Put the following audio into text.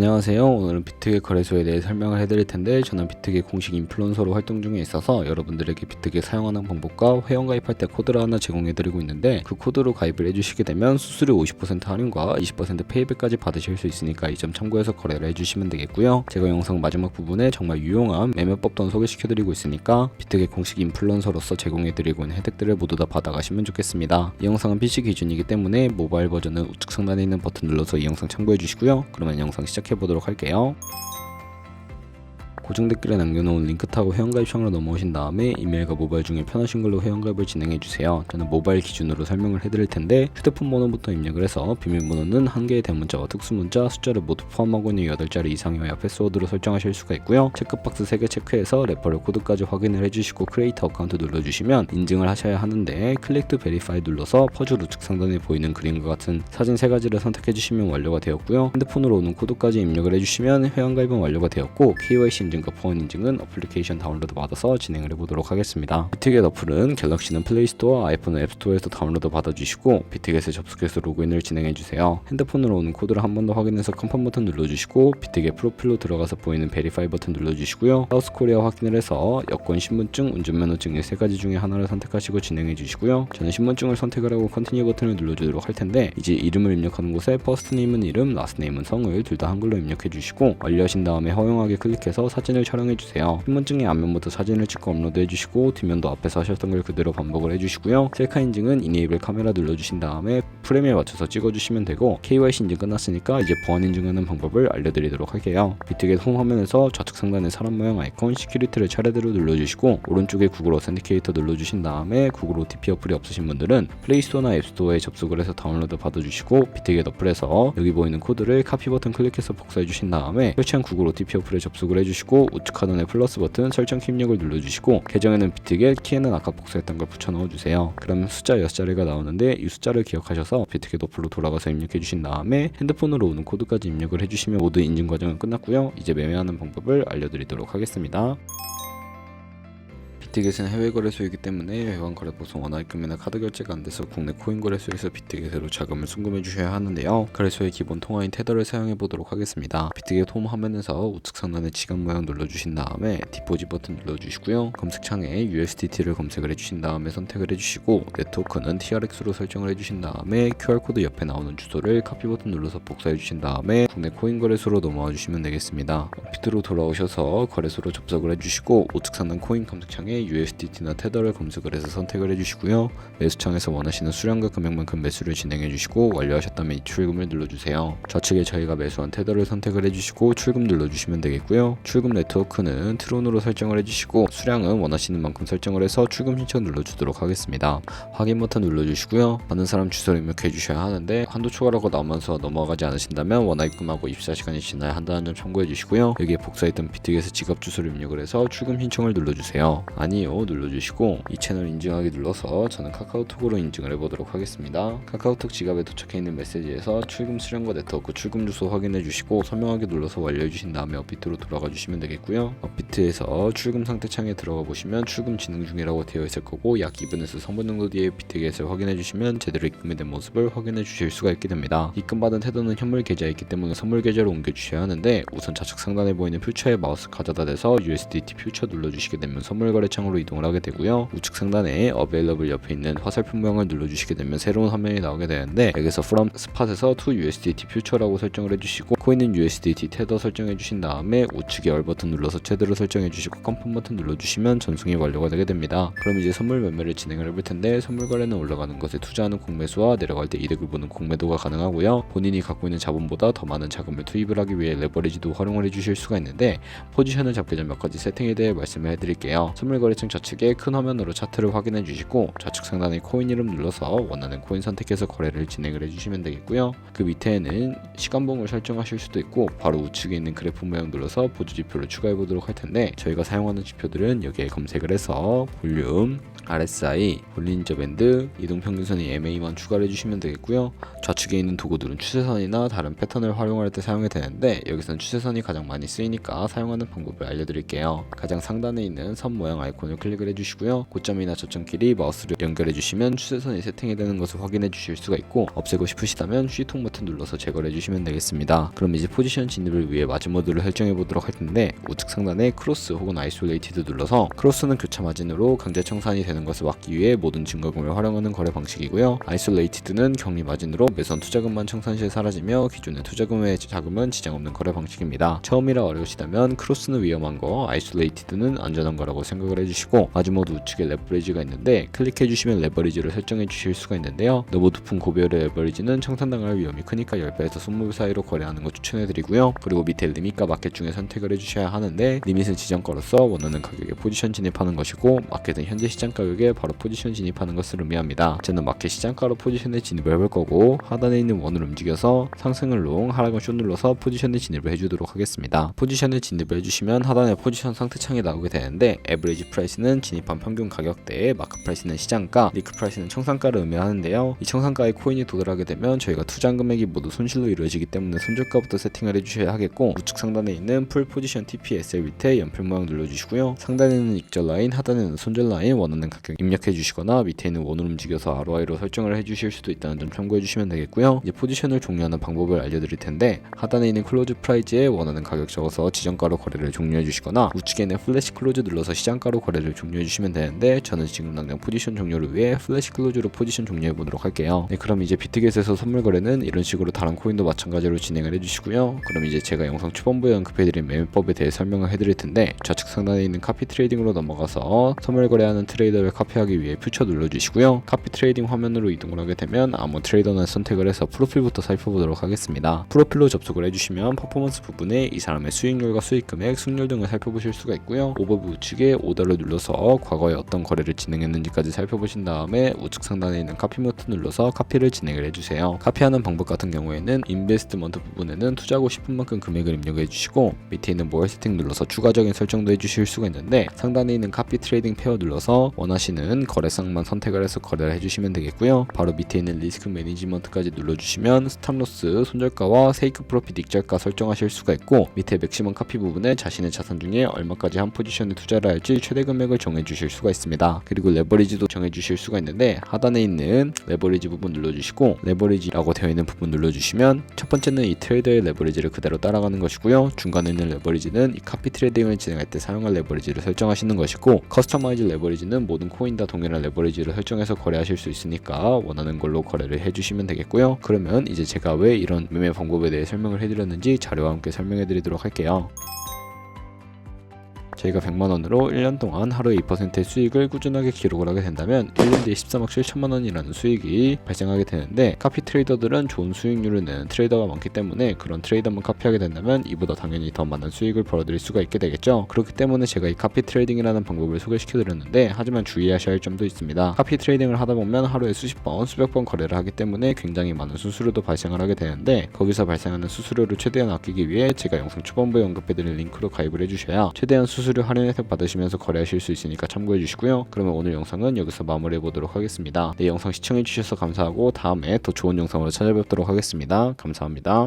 안녕하세요. 오늘은 비트게 거래소에 대해 설명을 해드릴 텐데 저는 비트게 공식 인플루언서로 활동 중에 있어서 여러분들에게 비트게 사용하는 방법과 회원 가입할 때 코드를 하나 제공해드리고 있는데 그 코드로 가입을 해주시게 되면 수수료 50% 할인과 20% 페이백까지 받으실 수 있으니까 이 점 참고해서 거래를 해주시면 되겠고요. 제가 영상 마지막 부분에 정말 유용한 매매법 도 소개시켜드리고 있으니까 비트게 공식 인플루언서로서 제공해드리고 있는 혜택들을 모두 다 받아가시면 좋겠습니다. 이 영상은 PC 기준이기 때문에 모바일 버전은 우측 상단에 있는 버튼 눌러서 이 영상 참고해 주시고요. 그러면 영상 시작 해 보도록 할게요. 고정 댓글에 남겨놓은 링크 타고 회원가입 창으로 넘어오신 다음에 이메일과 모바일 중에 편하신 걸로 회원가입을 진행해 주세요. 저는 모바일 기준으로 설명을 해드릴 텐데 휴대폰 번호부터 입력을 해서 비밀번호는 한 개의 대문자와 특수문자, 숫자를 모두 포함하고 있는 8자리 이상이어야 패스워드로 설정하실 수가 있고요. 체크박스 3개 체크해서 레퍼럴 코드까지 확인을 해주시고 크리에이터 어카운트 눌러주시면 인증을 하셔야 하는데 클릭 투 베리파이 눌러서 퍼즐 우측 상단에 보이는 그림과 같은 사진 세 가지를 선택해 주시면 완료가 되었고요. 핸드폰으로 오는 코드까지 입력을 해주시면 회원가입은 완료가 되었고 KYC 인증 과 보안 인증은 어플리케이션 다운로드 받아서 진행을 해보도록 하겠습니다. 비트겟 어플은 갤럭시는 플레이스토어, 아이폰은 앱스토어에서 다운로드 받아주시고 비트겟에 접속해서 로그인을 진행해주세요. 핸드폰으로 오는 코드를 한 번 더 확인해서 컨펌 버튼 눌러주시고 비트겟 프로필로 들어가서 보이는 베리파이 버튼 눌러주시고요. 사우스 코리아 확인을 해서 여권, 신분증, 운전면허증 이 세 가지 중에 하나를 선택하시고 진행해주시고요. 저는 신분증을 선택을 하고 컨티뉴 버튼을 눌러주도록 할 텐데 이제 이름을 입력하는 곳에 퍼스트 네임은 이름, 라스트 네임은 성을 둘 다 한글로 입력해주시고 완료하신 다음에 허용하게 클릭해서 사진 을 촬영해주세요. 신분증의 앞면부터 사진을 찍고 업로드해주시고 뒷면도 앞에서 하셨던 걸 그대로 반복을 해주시고요. 셀카 인증은 이네이블 카메라 눌러주신 다음에 프레임에 맞춰서 찍어주시면 되고 KYC 인증 끝났으니까 이제 보안 인증하는 방법을 알려드리도록 할게요. 비트겟 홈 화면에서 좌측 상단에 사람 모양 아이콘 시큐리티를 차례대로 눌러주시고 오른쪽에 구글 어센티케이터 눌러주신 다음에 구글 OTP 어플이 없으신 분들은 플레이스토어나 앱스토어에 접속을 해서 다운로드 받아주시고 비트겟 어플에서 여기 보이는 코드를 카피 버튼 클릭해서 복사해 주신 다음에 설치한 구글 OTP 어플에 접속을 해주시고 우측 하단에 플러스 버튼 설정 키 입력을 눌러주시고 계정에는 비트겟 키에는 아까 복사했던 걸 붙여 넣어주세요. 그러면 숫자 6자리가 나오는데 이 숫자를 기억하셔서 비트겟 어플로 돌아가서 입력해 주신 다음에 핸드폰으로 오는 코드까지 입력을 해주시면 모두 인증 과정은 끝났고요. 이제 매매하는 방법을 알려드리도록 하겠습니다. 비트겟은 해외 거래소이기 때문에 외환 거래 보송 원화입금이나 카드 결제가 안 돼서 국내 코인 거래소에서 비트겟으로 자금을 순금해 주셔야 하는데요. 거래소의 기본 통화인 테더를 사용해 보도록 하겠습니다. 비트겟 홈 화면에서 우측 상단에 지갑 모양 눌러주신 다음에 디포지 버튼 눌러주시고요. 검색창에 USDT를 검색을 해주신 다음에 선택을 해주시고 네트워크는 TRX로 설정을 해주신 다음에 QR 코드 옆에 나오는 주소를 카피 버튼 눌러서 복사해 주신 다음에 국내 코인 거래소로 넘어와 주시면 되겠습니다. 비트로 돌아오셔서 거래소로 접속을 해주시고 우측 상단 코인 검색창에 USDT나 테더를 검색을 해서 선택을 해주시고요. 매수창에서 원하시는 수량과 금액만큼 매수를 진행해 주시고 완료하셨다면 이 출금을 눌러주세요. 좌측에 저희가 매수한 테더를 선택을 해주시고 출금 눌러주시면 되겠고요. 출금 네트워크는 트론으로 설정을 해주시고 수량은 원하시는 만큼 설정을 해서 출금 신청 눌러주도록 하겠습니다. 확인 버튼 눌러주시고요. 받는 사람 주소를 입력해 주셔야 하는데 한도 초과라고 나오면서 넘어가지 않으신다면 원화 입금하고 입사 시간이 지나야 한다는 점 참고해 주시고요. 여기에 복사했던 비트겟의 지갑 주소를 입력을 해서 출금 신청을 눌러주세요. 아니요 눌러주시고 이 채널 인증하기 눌러서 저는 카카오톡으로 인증을 해보도록 하겠습니다. 카카오톡 지갑에 도착해 있는 메시지에서 출금 수량과 네트워크 출금 주소 확인해 주시고 설명하기 눌러서 완료해 주신 다음에 업비트로 돌아가 주시면 되겠고요. 업비트에서 출금 상태 창에 들어가 보시면 출금 진행 중이라고 되어 있을 거고 약 2분에서 3분 정도 뒤에 비트겟을 확인해 주시면 제대로 입금이 된 모습을 확인해 주실 수가 있게 됩니다. 입금받은 태도는 현물 계좌에 있기 때문에 선물 계좌로 옮겨 주셔야 하는데 우선 좌측 상단에 보이는 퓨처에 마우스 가져다 대서 USDT 퓨처 눌러주시게 되면 선물 거래 창 으로 이동을 하게 되고요. 우측 상단에 어베일러블 옆에 있는 화살표 모양을 눌러주시게 되면 새로운 화면이 나오게 되는데 여기서 from spot에서 to USDT future라고 설정을 해주시고 코인은 USDT 테더 설정해 주신 다음에 우측에 얼 버튼 눌러서 최대로 설정해 주시고 컨펌 버튼 눌러주시면 전송이 완료가 되게 됩니다. 그럼 이제 선물 매매를 진행을 해볼 텐데 선물 거래는 올라가는 것에 투자하는 공매수와 내려갈 때 이득을 보는 공매도가 가능하고요. 본인이 갖고 있는 자본보다 더 많은 자금을 투입을 하기 위해 레버리지도 활용을 해주실 수가 있는데 포지션을 잡기 전 몇 가지 세팅에 대해 말씀을 해드릴게요. 선물 거래 층 좌측에 큰 화면으로 차트를 확인해 주시고 좌측 상단에 코인 이름 눌러서 원하는 코인 선택해서 거래를 진행을 해주시면 되겠고요. 그 밑에는 시간봉을 설정하실 수도 있고 바로 우측에 있는 그래프 모양 눌러서 보조 지표를 추가해 보도록 할 텐데 저희가 사용하는 지표들은 여기에 검색을 해서 볼륨, RSI, 볼린저 밴드, 이동 평균선이 MA만 추가를 해주시면 되겠고요. 좌측에 있는 도구들은 추세선이나 다른 패턴을 활용할 때 사용이 되는데 여기서는 추세선이 가장 많이 쓰이니까 사용하는 방법을 알려드릴게요. 가장 상단에 있는 선 모양 아이콘 아이콘을 클릭을 해주시고요. 고점이나 저점끼리 마우스를 연결해 주시면 추세선이 세팅이 되는 것을 확인해 주실 수가 있고 없애고 싶으시다면 C통 버튼 눌러서 제거를 해주시면 되겠습니다. 그럼 이제 포지션 진입을 위해 마진 모드를 설정해 보도록 할 텐데 우측 상단에 크로스 혹은 아이솔레이티드 눌러서 크로스는 교차 마진으로 강제 청산이 되는 것을 막기 위해 모든 증거금을 활용하는 거래 방식이고요. 아이솔레이티드는 격리 마진으로 매선 투자금만 청산 시에 사라지며 기존의 투자금의 자금은 지장 없는 거래 방식입니다. 처음이라 어려우시다면 크로스는 위험한 거, 아이솔레이티드는 안전한 거라고 생각을 해주시 고 마진 모드 우측에 레버리지가 있는데 클릭해 주시면 레버리지를 설정해 주실 수가 있는데요. 너무 높은 고별의 레버리지는 청산당할 위험이 크니까 10배에서 20배 사이로 거래하는 거 추천해 드리고요. 그리고 밑에 리밋과 마켓 중에 선택을 해 주셔야 하는데 리밋은 지정가로서 원하는 가격에 포지션 진입하는 것이고 마켓은 현재 시장 가격에 바로 포지션 진입하는 것을 의미합니다. 저는 마켓 시장가로 포지션에 진입을 해볼 거고 하단에 있는 원을 움직여서 상승을 롱, 하락은 쇼 눌러서 포지션에 진입을 해주도록 하겠습니다. 포지션에 진입을 해주시면 하단에 포지션 상태 창이 나오게 되는데 에브리지 프라이스는 진입한 평균 가격대에 마크 프라이스는 시장가, 리크 프라이스는 청산가를 의미하는데요. 이 청산가에 코인이 도달하게 되면 저희가 투자 금액이 모두 손실로 이루어지기 때문에 손절가부터 세팅을 해주셔야 하겠고 우측 상단에 있는 풀 포지션 TPSL 밑에 연필 모양 눌러주시고요. 상단에는 익절 라인, 하단에는 손절 라인 원하는 가격 입력해 주시거나 밑에 있는 원을 움직여서 ROI로 설정을 해주실 수도 있다는 점 참고해 주시면 되겠고요. 이제 포지션을 종료하는 방법을 알려드릴 텐데 하단에 있는 클로즈 프라이즈에 원하는 가격 적어서 지정가로 거래를 종료해 주시거나 우측에 있는 플래시 클로즈 눌러서 시장가로 거래를 종료해 주시면 되는데 저는 지금 당장 포지션 종료를 위해 플래시 클로즈로 포지션 종료해 보도록 할게요. 네, 그럼 이제 비트겟에서 선물 거래는 이런 식으로 다른 코인도 마찬가지로 진행을 해주시고요. 그럼 이제 제가 영상 초반부에 언급해드린 매매법에 대해 설명을 해드릴 텐데 좌측 상단에 있는 카피 트레이딩으로 넘어가서 선물 거래하는 트레이더를 카피하기 위해 퓨처 눌러주시고요. 카피 트레이딩 화면으로 이동을 하게 되면 아무 트레이더나 선택을 해서 프로필부터 살펴보도록 하겠습니다. 프로필로 접속을 해주시면 퍼포먼스 부분에 이 사람의 수익률과 수익 금액, 승률 등을 살펴보실 수가 있고요. 오버뷰 우측에 오더를 눌러서 과거에 어떤 거래를 진행했는지까지 살펴보신 다음에 우측 상단에 있는 카피 버튼 눌러서 카피를 진행을 해주세요. 카피하는 방법 같은 경우에는 인베스트먼트 부분에는 투자하고 싶은 만큼 금액을 입력해 주시고 밑에 있는 모어 세팅 눌러서 추가적인 설정도 해주실 수가 있는데 상단에 있는 카피 트레이딩 페어 눌러서 원하시는 거래상만 선택을 해서 거래를 해주시면 되겠고요. 바로 밑에 있는 리스크 매니지먼트까지 눌러주시면 스탑로스, 손절가와 세이크 프로핏 익절가 설정하실 수가 있고 밑에 맥시멈 카피 부분에 자신의 자산 중에 얼마까지 한 포지션에 투자를 할지 최대 금액을 정해주실 수가 있습니다. 그리고 레버리지도 정해주실 수가 있는데 하단에 있는 레버리지 부분 눌러주시고 레버리지라고 되어 있는 부분 눌러주시면 첫 번째는 이 트레이더의 레버리지를 그대로 따라가는 것이고요. 중간에 있는 레버리지는 이 카피 트레이딩을 진행할 때 사용할 레버리지를 설정하시는 것이고 커스터마이즈 레버리지는 모든 코인 다 동일한 레버리지를 설정해서 거래하실 수 있으니까 원하는 걸로 거래를 해주시면 되겠고요. 그러면 이제 제가 왜 이런 매매 방법에 대해 설명을 해드렸는지 자료와 함께 설명해 드리도록 할게요. 저희가 100만 원으로 1년 동안 하루 2%의 수익을 꾸준하게 기록을 하게 된다면 1년 뒤에 13억 7천만 원이라는 수익이 발생하게 되는데 카피 트레이더들은 좋은 수익률을 내는 트레이더가 많기 때문에 그런 트레이더만 카피하게 된다면 이보다 당연히 더 많은 수익을 벌어들일 수가 있게 되겠죠. 그렇기 때문에 제가 이 카피 트레이딩이라는 방법을 소개시켜 드렸는데 하지만 주의하셔야 할 점도 있습니다. 카피 트레이딩을 하다 보면 하루에 수십 번, 수백 번 거래를 하기 때문에 굉장히 많은 수수료도 발생을 하게 되는데 거기서 발생하는 수수료를 최대한 아끼기 위해 제가 영상 초반부에 언급해드린 링크로 가입을 해주셔야 최대한 수수료 할인 혜택 받으시면서 거래하실 수 있으니까 참고해 주시고요. 그러면 오늘 영상은 여기서 마무리해 보도록 하겠습니다. 네, 영상 시청해 주셔서 감사하고 다음에 더 좋은 영상으로 찾아뵙도록 하겠습니다. 감사합니다.